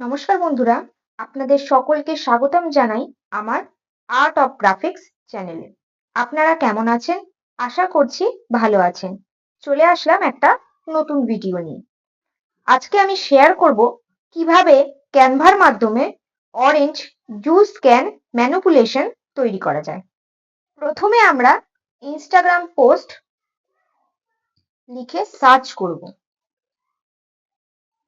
নমস্কার বন্ধুরা, আপনাদের সকলকে স্বাগতম জানাই আমার আর্ট অফ গ্রাফিক্স চ্যানেলে আপনারা কেমন আছেন? আশা করছি ভালো আছেন। চলে আসলাম একটা নতুন ভিডিও নিয়ে। আজকে আমি শেয়ার করব কীভাবে ক্যানভার মাধ্যমে অরেঞ্জ জুস ক্যান ম্যানুপুলেশন তৈরি করা যায়। প্রথমে আমরা ইনস্টাগ্রাম পোস্ট লিখে সার্চ করব।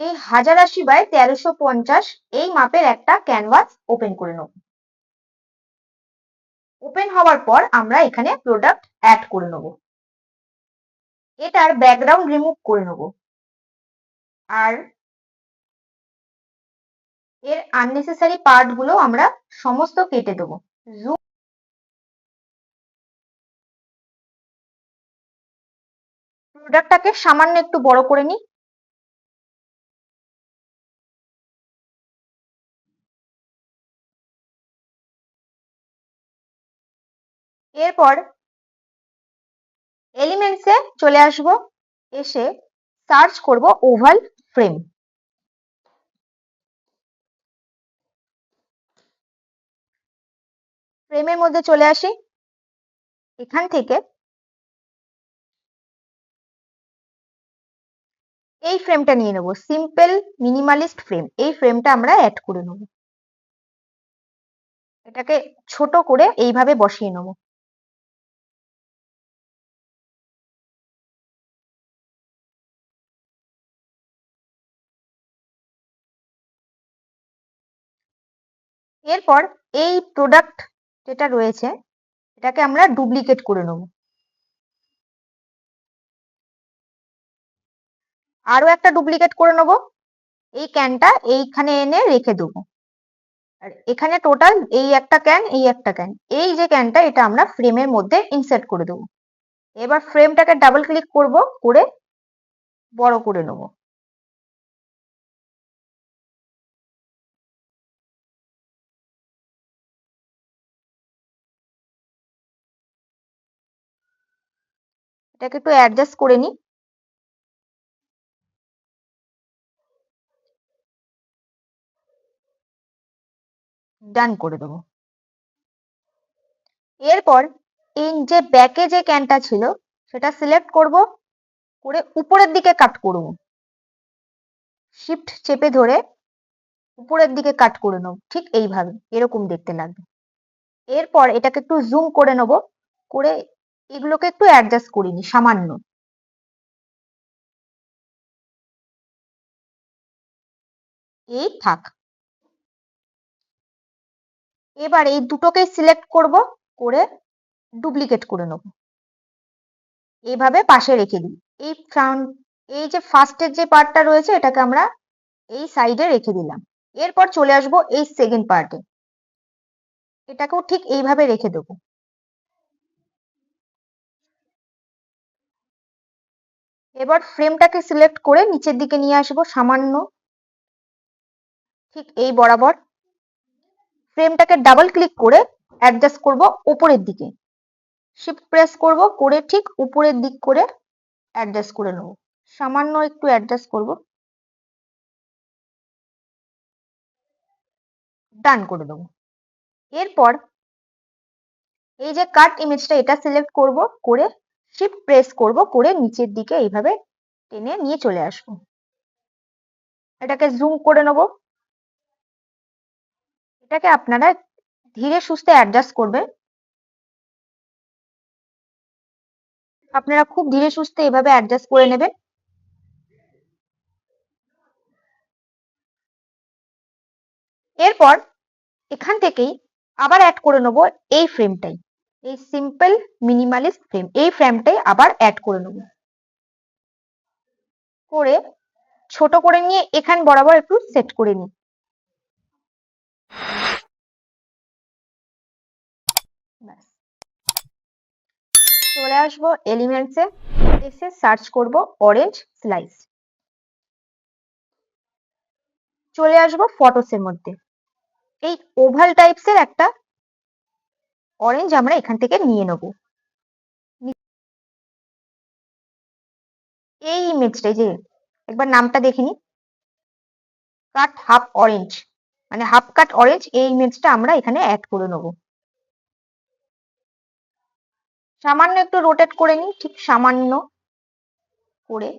এই হাজার আশি বাই তেরোশো পঞ্চাশ এই মাপের একটা ক্যানভাস ওপেন করে নেব। ওপেন হওয়ার পর আমরা এখানে প্রোডাক্ট অ্যাড করে নেব। এটার ব্যাকগ্রাউন্ড রিমুভ করে নেব। আর এর আননেসেসারি পার্টগুলো আমরা সমস্ত কেটে দেবো। প্রোডাক্টটাকে সামান্য একটু বড় করে নিই। এরপর এলিমেন্টসে চলে আসব, এসে সার্চ করব ওভাল ফ্রেম ফ্রেমের মধ্যে চলে আসি, এখান থেকে এই ফ্রেমটা নিয়ে নেব সিম্পল মিনিমালিস্ট ফ্রেম এই ফ্রেমটা আমরা অ্যাড করে নেব। এটাকে ছোট করে এইভাবে বসিয়ে নেব। এরপর এই প্রোডাক্ট যেটা রয়েছে, এটাকে আমরা ডুপ্লিকেট করে নেব। আরও একটা ডুপ্লিকেট করে নেব। এই ক্যানটা এইখানে এনে রেখে দেবো। আর এখানে টোটাল এই একটা ক্যান এই একটা ক্যান এই যে ক্যানটা এটা আমরা ফ্রেমের মধ্যে ইনসার্ট করে দেবো। এবার ফ্রেমটাকে ডাবল ক্লিক করব, করে বড় করে নেব। এটাকে একটু অ্যাডজাস্ট করে নিই। ডান করে দেবো। এরপর এই যে ব্যাকে যে ক্যানটা ছিল, সেটা সিলেক্ট করব, করে উপরের দিকে কাট করব। শিফট চেপে ধরে উপরের দিকে কাট করে নেব, ঠিক এইভাবে, এরকম দেখতে লাগবে। এরপর এটাকে একটু জুম করে নেব, করে এগুলোকে একটু অ্যাডজাস্ট করে সামান্য। এই থাক। এবার এই দুটোকে সিলেক্ট করব, করে ডুপ্লিকেট করে নেব। এইভাবে পাশে রেখে দিই। এই ফ্রন্ট এই যে ফার্স্টের যে পার্টটা রয়েছে, এটাকে আমরা এই সাইডে রেখে দিলাম। এরপর চলে আসব এই সেকেন্ড পার্টে এটাকেও ঠিক এইভাবে রেখে দেবো। এবার ফ্রেমটাকে সিলেক্ট করে নিচের দিকে নিয়ে আসব সামান্য, ঠিক এই বরাবর। ফ্রেমটাকে ডাবল ক্লিক করে অ্যাডজাস্ট করব উপরের দিকে। শিফট প্রেস করব করে ঠিক উপরের দিক করে অ্যাডজাস্ট করে নেব। সামান্য একটু অ্যাডজাস্ট করব। ডান করে দেবো। এরপর এই যে কাট ইমেজটা এটা সিলেক্ট করব করে শিফট প্রেস করব করে নিচের দিকে এইভাবে টেনে নিয়ে চলে আসব। এটাকে জুম করে নেব। এটাকে আপনারা ধীরে সুস্থে অ্যাডজাস্ট করবেন। আপনারা খুব ধীরে সুস্থে এভাবে অ্যাডজাস্ট করে নেবেন। এরপর এখান থেকেই আবার অ্যাড করে নেব এই ফ্রেমটাই এই সিম্পল মিনিমালিস্ট ফ্রেম এই ফ্রেমটাই আবার অ্যাড করে নেব। করে ছোট করে নিয়ে এখান বরাবর একটু সেট করে নিই। চলে আসব এলিমেন্টসে এসে সার্চ করব অরেঞ্জ স্লাইস চলে আসব ফটোসের মধ্যে। এই ওভাল টাইপসের একটা অরেঞ্জ আমরা এখান থেকে নিয়ে নেব। এই ইমেজটাই যে, একবার নামটা দেখে নি কাট হাফ অরেঞ্জ মানে হাফ কাট অরেঞ্জ এই ইমেজটা আমরা এখানে অ্যাড করে নেব। সামান্য একটু রোটেট করে নিই, ঠিক সামান্য করে।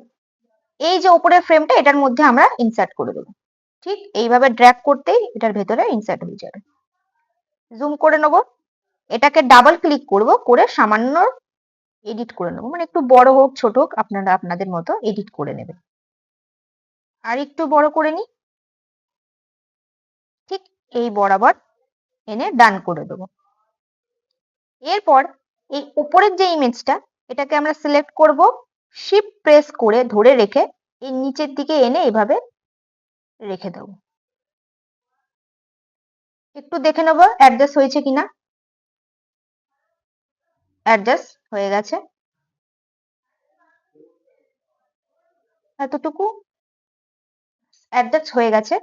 এই যে ওপরের ফ্রেমটা এটার মধ্যে আমরা ইনসার্ট করে দেবো। ঠিক এইভাবে ড্র্যাগ করতেই এটার ভেতরে ইনসার্ট হয়ে যাবে। জুম করে নেব। এটাকে ডাবল ক্লিক করব, করে সামান্য এডিট করে নেব। মানে একটু বড় হোক, ছোট হোক, আপনারা আপনাদের মতো এডিট করে নেবেন। আর একটু বড় করে নিই। ঠিক এই বরাবর এনে ডান করে দেবো। এরপর এই উপরের যে ইমেজটা এটাকে আমরা সিলেক্ট করব শিপ প্রেস করে ধরে রেখে এই নিচের দিকে এনে এভাবে রেখে দেব। একটু দেখে নেব অ্যাডজাস্ট হয়েছে কিনা। অ্যাডজাস্ট হয়ে গেছে। এতটুকু অ্যাডজাস্ট হয়ে গেছে।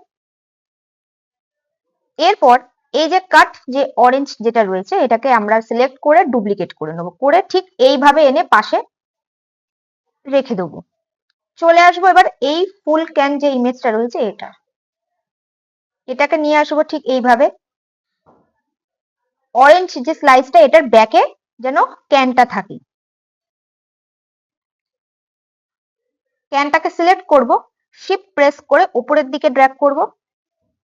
এরপর এই যে কাট যে অরেঞ্জ যেটা রয়েছে, এটাকে আমরা সিলেক্ট করে ডুপ্লিকেট করে নেব। করে ঠিক এইভাবে এনে পাশে রেখে দেবো। চলে আসব এবার এই ফুল ক্যান যে ইমেজটা রয়েছে, এটা। এটাকে নিয়ে আসব ঠিক এইভাবে। অরেঞ্জ যে স্লাইসটা এটার ব্যাকে যেন ক্যানটা থাকে। ক্যানটাকে সিলেক্ট করব শিপ প্রেস করে উপরের দিকে ড্র্যাগ করব,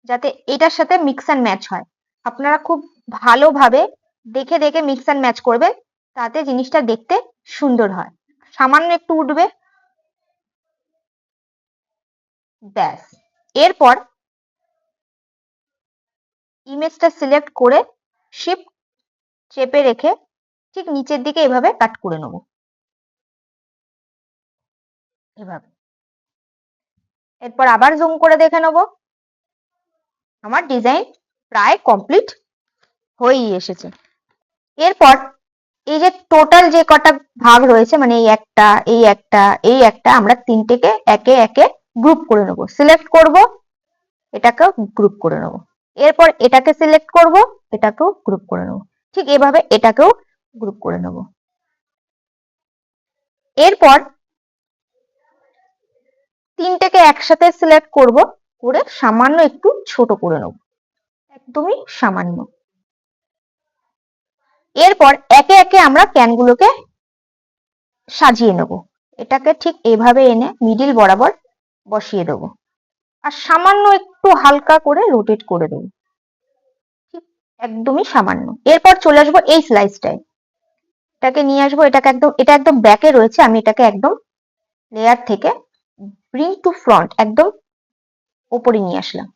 যাতে এটার সাথে মিক্স অ্যান্ড ম্যাচ হয়। আপনারা খুব ভালোভাবে দেখে দেখে মিক্স অ্যান্ড ম্যাচ করবে তাতে জিনিসটা দেখতে সুন্দর হয়। সামান্য একটু উঠবে। ব্যাস। এরপর ইমেজটা সিলেক্ট করে শিফট চেপে রেখে ঠিক নিচের দিকে এভাবে কাট করে নেব। এভাবে। এরপর আবার জুম করে দেখে নেব। আমার ডিজাইন প্রায় কমপ্লিট হয়েই এসেছে। এরপর এই যে টোটাল যে কটা ভাগ রয়েছে মানে এই একটা এই একটা এই একটা, আমরা তিনটেকে একে একে গ্রুপ করে নেব। সিলেক্ট করব, এটাকেও গ্রুপ করে নেব। এরপর এটাকে সিলেক্ট করব, এটাকেও গ্রুপ করে নেব। ঠিক এভাবে এটাকেও গ্রুপ করে নেব। এরপর তিনটেকে একসাথে সিলেক্ট করব, করে সামান্য একটু ছোট করে নেব। একদমই সামান্য। এরপর একে একে আমরা ক্যানগুলোকে সাজিয়ে নেব। এটাকে ঠিক এভাবে এনে মিডিল বরাবর বসিয়ে দেবো। আর সামান্য একটু হালকা করে রোটেট করে দেবো। ঠিক একদমই সামান্য। এরপর চলে আসব এই স্লাইসটায় এটাকে নিয়ে আসব, এটাকে একদম, এটা একদম ব্যাকে রয়েছে, আমি এটাকে একদম লেয়ার থেকে ব্রিং টু ফ্রন্ট একদম ওপরে নিয়ে আসলাম।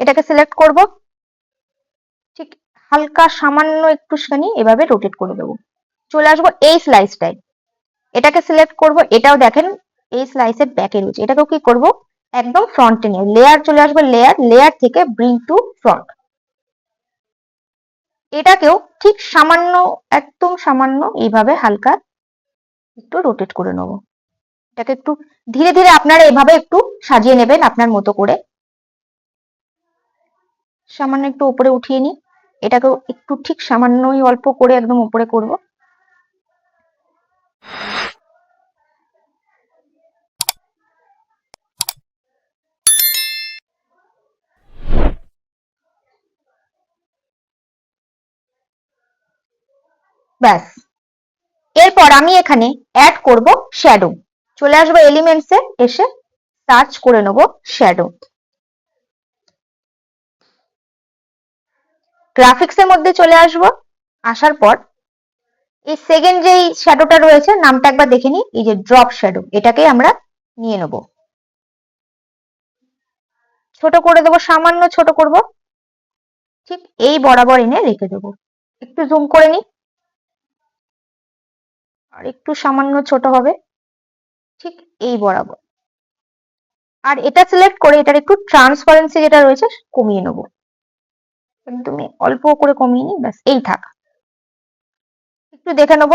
এটাকে সিলেক্ট করব, ঠিক হালকা সামান্য একটু একটুখানি এভাবে রোটেট করে দেবো। চলে আসব এই স্লাইসটায় এটাকে সিলেক্ট করব, এটাও দেখেন এই স্লাইসের ব্যাকে রয়েছে। এটাকেও কি করব? একদম ফ্রন্টে নিয়ে লেয়ার চলে আসবে লেয়ার লেয়ার থেকে ব্রিং টু ফ্রন্ট এটাকেও ঠিক সামান্য, একদম সামান্য এইভাবে হালকা একটু রোটেট করে নেব। এটাকে একটু ধীরে ধীরে আপনারা এভাবে একটু সাজিয়ে নেবেন আপনার মতো করে। সামান্য একটু উপরে উঠিয়ে নিই। এটাকেও একটু ঠিক সামান্যই অল্প করে একদম উপরে করব। ব্যাস। এরপর আমি এখানে অ্যাড করব শ্যাডো চলে আসব এলিমেন্টসে এসে সার্চ করে নেব শ্যাডো গ্রাফিক্সের মধ্যে চলে আসব। আসার পর এই সেকেন্ড যেই শ্যাডোটা রয়েছে, নামটা একবার দেখে নিই। এই যে ড্রপ শ্যাডো এটাকে আমরা নিয়ে নেব। ছোট করে দেবো, সামান্য ছোট করব। ঠিক এই বরাবর এনে রেখে দেবো। একটু জুম করে নিই। আর একটু সামান্য ছোট হবে, ঠিক এই বরাবর। আর এটা সিলেক্ট করে এটার একটু ট্রান্সপারেন্সি যেটা রয়েছে কমিয়ে নেব। একদমই অল্প করে কমিয়ে নিই, ব্যাস, এই থাক। একটু দেখে নেব।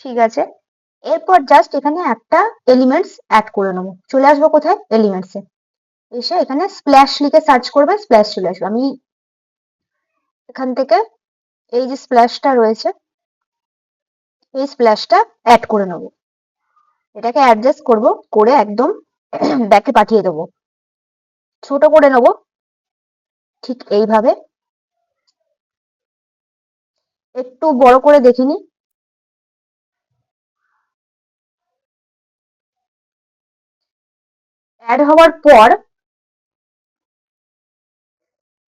ঠিক আছে। এরপর জাস্ট এখানে একটা এলিমেন্টস অ্যাড করে নেব। চলে আসব কোথায়? এলিমেন্টসে এসে এখানে স্প্ল্যাশ লিখে সার্চ করবে স্প্ল্যাশ চলে আসবে। আমি এখান থেকে এই যে স্প্ল্যাশটা রয়েছে এই স্প্ল্যাশটা অ্যাড করে নেব। এটাকে অ্যাডজাস্ট করব, করে একদম ব্যাকে পাঠিয়ে দেবো। ছোট করে নেব। ঠিক এইভাবে। একটু বড় করে দেখে নিই অ্যাড হওয়ার পর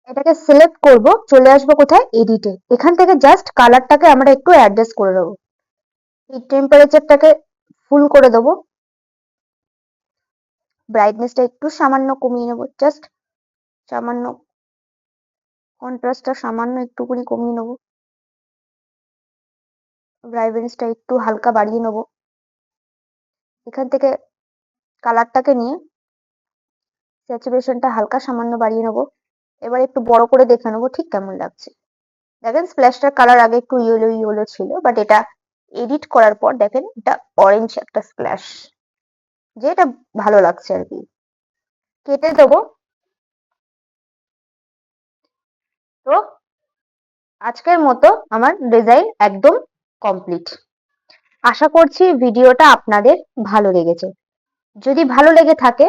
এটাকে সিলেক্ট করব, চলে আসব কোথায়? এডিটে এখান থেকে জাস্ট কালারটাকে আমরা একটু অ্যাডজাস্ট করে দেবো এই টেম্পারেচারটাকে ফুল করে দেবো। ব্রাইটনেসটা একটু সামান্য কমিয়ে নেব জাস্ট সামান্য কন্ট্রাস্টটা সামান্য একটুখানি কমিয়ে নেব। ব্রাইটনেসটা একটু হালকা বাড়িয়ে নেব। এখান থেকে কালারটাকে নিয়ে স্যাচুরেশনটা হালকা সামান্য বাড়িয়ে নেব। এবার একটু বড় করে দেখে নেব, ঠিক কেমন লাগছে। দেখেন স্প্ল্যাশটার কালার আগে একটু ইয়েলো ইয়েলো ছিল বাট এটা এডিট করার পর দেখেন এটা অরেঞ্জ একটা স্প্ল্যাশ যে এটা ভালো লাগছে আর কি। কেটে দেবো। তো আজকের মতো আমার ডিজাইন একদম কমপ্লিট আশা করছি ভিডিওটা আপনাদের ভালো লেগেছে। যদি ভালো লেগে থাকে,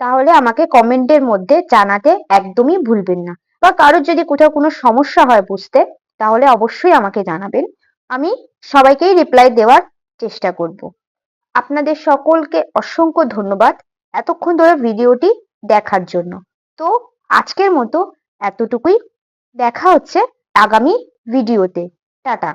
তাহলে আমাকে কমেন্টের মধ্যে জানাতে একদমই ভুলবেন না। বা কারোর যদি কোথাও কোনো সমস্যা হয় বুঝতে, তাহলে অবশ্যই আমাকে জানাবেন। আমি সবাইকেই রিপ্লাই দেওয়ার চেষ্টা করব। আপনাদের সকলকে অসংখ্য ধন্যবাদ এতক্ষণ ধরে ভিডিওটি দেখার জন্য। তো আজকের মতো এতটুকুই। দেখা হচ্ছে আগামী ভিডিওতে। টাটা।